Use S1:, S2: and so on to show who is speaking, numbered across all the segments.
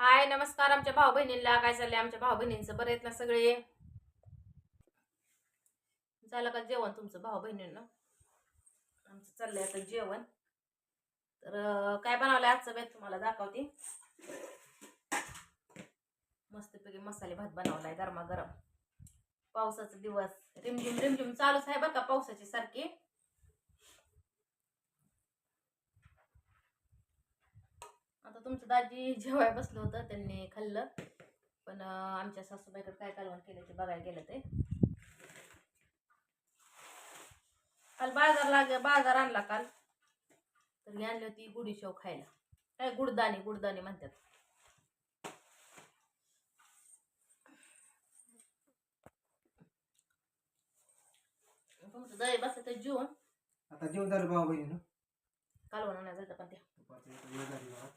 S1: हाय नमस्कार आमच्या भाऊ बहिणींना काय चाललंय आमच्या भाऊ बहिणींचं बरं आहेत ना सगळे? झालं का जेवण तुमचं भाऊ बहिणींना आमचं चाललंय आता जेवण. तर काय बनवलंय आजचं बेत तुम्हाला दाखवते. मस्तपैकी मसाले भात बनवलाय गरमागरम. पावसाचा दिवस. रिमझिम रिमझिम चालूच आहे बरं का पावसाची सारखी. तुमचं दाजी जेवाय बसलं होतं त्यांनी खाल्लं. पण आमच्या सासूबाईकडे काय कालवण केलं ते बघायला गेलं ते. काल बाजार लाग बाजार आणला काल. तर आणली होती गुढी शेव खायला. काय गुडदाणी गुडदाणी म्हणतात. तुमचं दही बसलं तर जेवण.
S2: आता झालं भाऊ बहिणी
S1: कालवण आणायचं पण ते
S2: वेळ झाली बघा.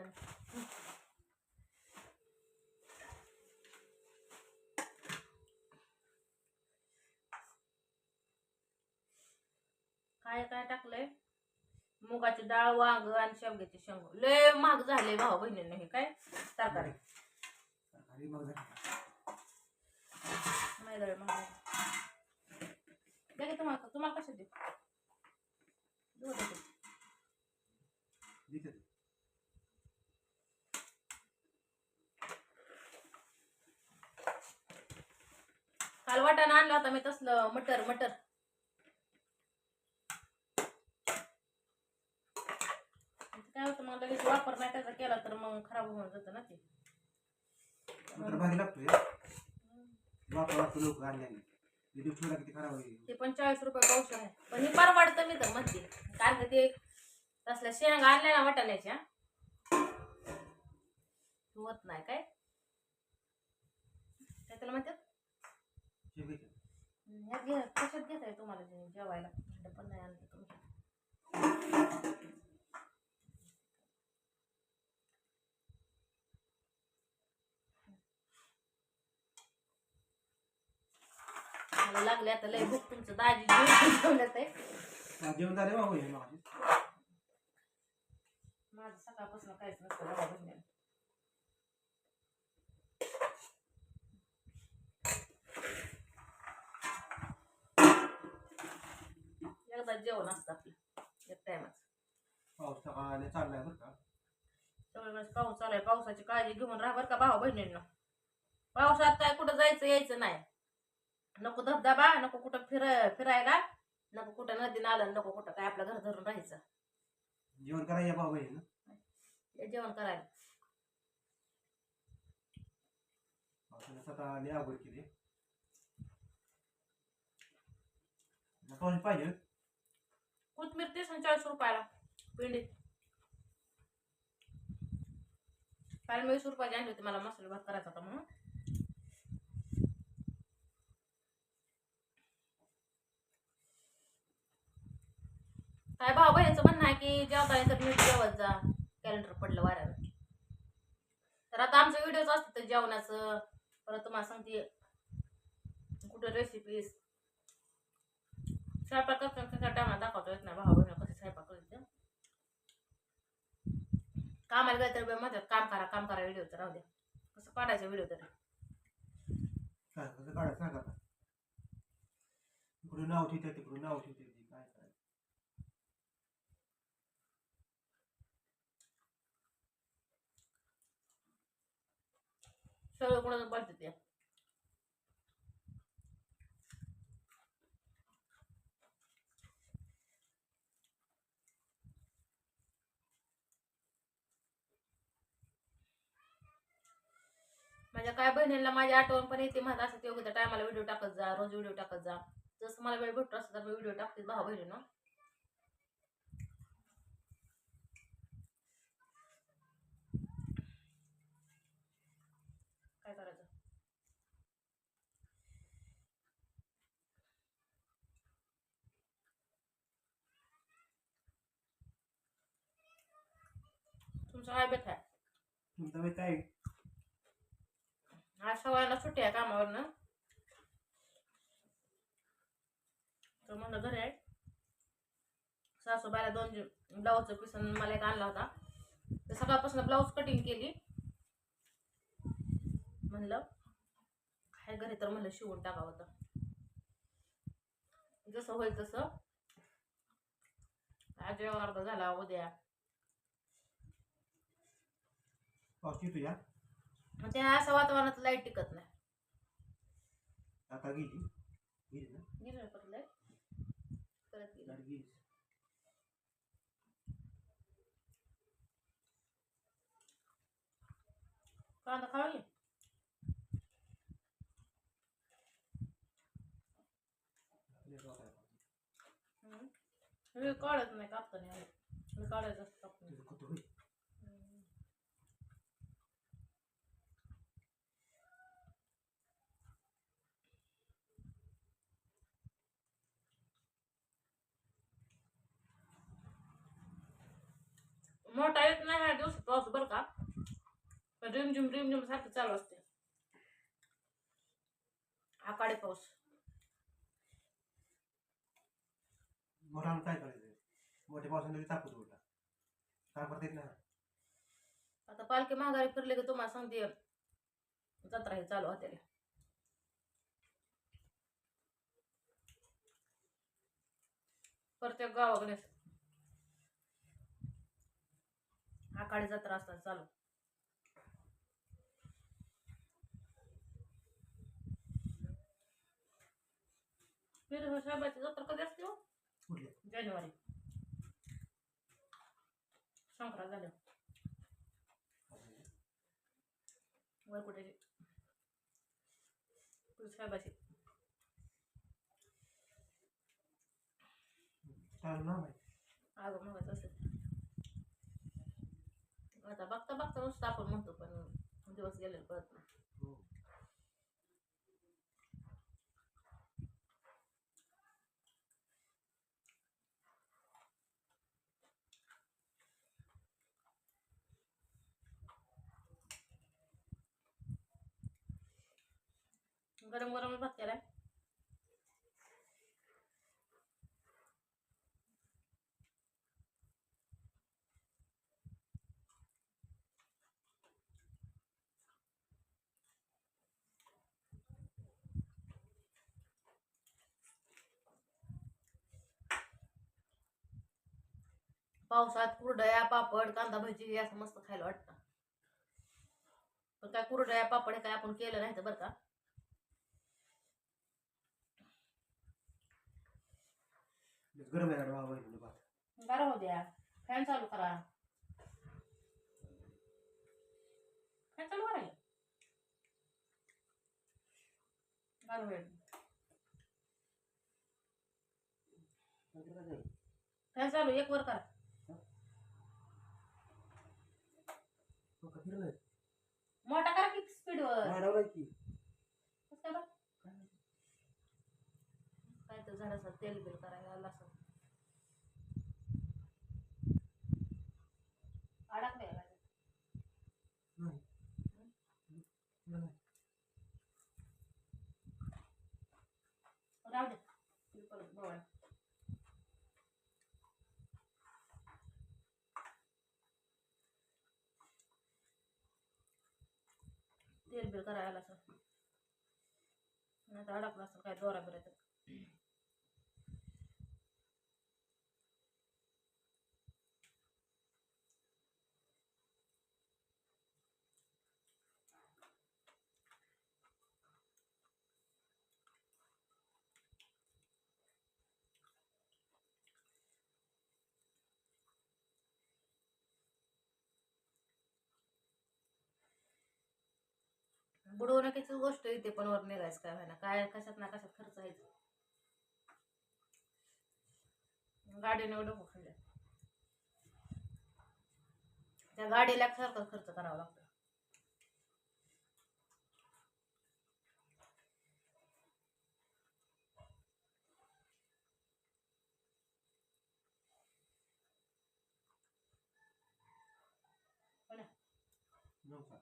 S1: गुडदाणी काय काय टाकलंय? मुगाची डाळ वांग आणि शेवग्याची शेंग लय महाग झाले भाऊ बहिणींना हे काय? तरकारी.
S2: सरकारी मग
S1: महाग आहे. द्या की तुम्हाला तुम्हाला कशा दे देऊ दे ते.
S2: देते ते.
S1: काल वाटाणा आणला होता मी तसलं मटर मटर. काय होतं मग लगेच वापर नाही त्याचा केला तर मग खराब होऊन जातं ना ते.
S2: मटर भारी लागतोय. वापर वाटतो लोक आणल्याने व्हिडिओ ठेवला किती खराब होईल.
S1: ते पण चाळीस रुपये पाऊस आहे. पण हे परवडतं मी तर म्हणते. कारण का ते तसल्या शेंगा आणल्या ना वाटाण्याच्या. होत नाही काय काय? त्याला म्हणतात. ह्यात घे कशात घेत आहे तुम्हाला जेवायला पण नाही आणलं तुम्ही मला लागले आता लय भूक तुमचं दाजी जेवण आहे
S2: जेवण झालं भाऊ माझं.
S1: सकाळपासून काहीच नसतं एकदा जेवण असतं आपलं एक टायमाच
S2: पाऊस सकाळने चाललाय बरं का?
S1: सगळं वेळेस पाऊस चालाय पावसाची काळजी घेऊन राहा बरं का भाऊ बहिणींना. पावसात काय कुठं जायचं यायचं नाही. नको धबधबा नको कुठं फिर फिरायला नको कुठं नदी नालं नको कुठं काय आपलं घर धरून राहायचं.
S2: जेवण करायला भाऊ बहिणी
S1: हे जेवण करायला.
S2: पावसाने स्वतः अवघड केली पाहिजे.
S1: कोथमीर तीस चाळीस रुपयाला. पिंडी काल मी वीस रुपयाची आणली होती मला मसाले भात करायचा होता म्हणून. काय भाऊ बहिणीचं म्हणणं आहे की जेवता तर मीठ जेवत जा कॅलेंडर पडलं वाऱ्यावर. तर आता आमचे व्हिडिओज असतात जेवणाचं. परत तुम्हाला सांगते कुठं रेसिपीज स्वयंपाक करताना टायमाला दाखवतो येत नाही भाऊ कसे स्वयंपाक करायचं कामाला गेलं तर म्हणतात काम करा काम करा व्हिडिओचं राहू द्या. कसं काढायचं व्हिडिओ तरी.
S2: काय कसं काढायचं सांगा नाव ठेवते तिकडून नाव ठेवते ती काय करायचं?
S1: सगळं कोणाचं बोलतात ते माझ्या काय बहिणीला माझी आठवण पण येते म्हणत असं ते त्या टायमाला व्हिडिओ टाकत जा रोज व्हिडिओ टाकत जा. जसं मला वेळ भेटतो असं तर मी व्हिडिओ टाकते भाऊ बहिणीनं. काय करायचं? तुमचं काय बेत आहे?
S2: काय
S1: आज सवायला सुट्टी आहे कामावरनं. तर म्हणलं घरी आहे. सासूबाईला दोन ब्लाऊजचं पिसन मला एक आणला होता. तर सकाळपासून ब्लाऊज कटिंग केली. म्हणलं काय घरी तर म्हणलं शिवून टाकावं होतं जसं होईल तसं. आज अर्धा झाला उद्या.
S2: तुझ्या?
S1: मग त्या असं वातावरणात लाइट टिकत नाही.
S2: आता गेली? गेली ना?
S1: गेली ना परत लाइट? परत गेली. कांदा खावा. मी काढत नाही कापता नाही काढायचं असतं. कापून
S2: तुझं कुठं होईल?
S1: मोठा येत नाही ह्या दिवस पाऊस बरं का? पण रिमझिम रिमझिम सारखं चालू असते. आकाडे पाऊस.
S2: काय करायचं मोठ्या पावसाने तापूच उलटा. काय करता येत नाही.
S1: आता पालखी माघारी फिरले की तुम्हाला सांगते. जत्रा हे चालू होते. प्रत्येक गावाकडे. आकाडी जत्रा असतात चालू. फिर साहेबाची जत्रा कधी असते हो? जानेवारी. संक्रांत झाल्या साहेबाची
S2: माहिती
S1: अगं मग असेल आता बघता बघता नुसतं आपण म्हणतो पण दिवस गेले कळत नाही
S2: हो
S1: गरम गरम भात पावसात कुरडया पापड कांदा भजी असं मस्त खायला वाटतं. पण काय कुरडया पापड हे काय आपण केलं नाही तर बरं का.
S2: गरम आहे गाडी वाहिनी भात.
S1: बरं हो द्या. फॅन चालू करा. फॅन चालू करा बरं होईल.
S2: नंतर काय झालं?
S1: फॅन चालू एक वर करा.
S2: हो का, फिरलं?
S1: मोठा करा की स्पीड वर
S2: वाढवलंय की.
S1: काय तर झाडाचं तेल बिल करायला लसूण अडकले
S2: नाही नाही.
S1: राहू दे ते परत बघा. तेल बिल करायला असं नाही तर अडकला असं काय दोरा बिरा तर बिरायचं बुडवणुकीची गोष्ट इथे पण वर निघायचं काय व्हायना. काय कशात ना कशात खर्च आहे गाडीने डोकं खाल्लं त्या गाडीला सारखं खर्च करावा लागतो.
S2: हो नव्हता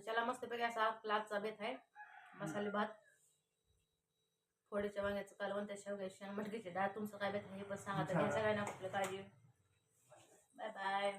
S1: तर चला मस्तपैकी असा आजचा बेत आहे. मसाले भात. फोडीच्या वांग्याचं कालवण त्या शेवग्याची मटकीची डाळ तुमचं काय बेत आहे हे पण सांगा. तर घ्या सगळ्यांना कुठलं काळजी. Bye bye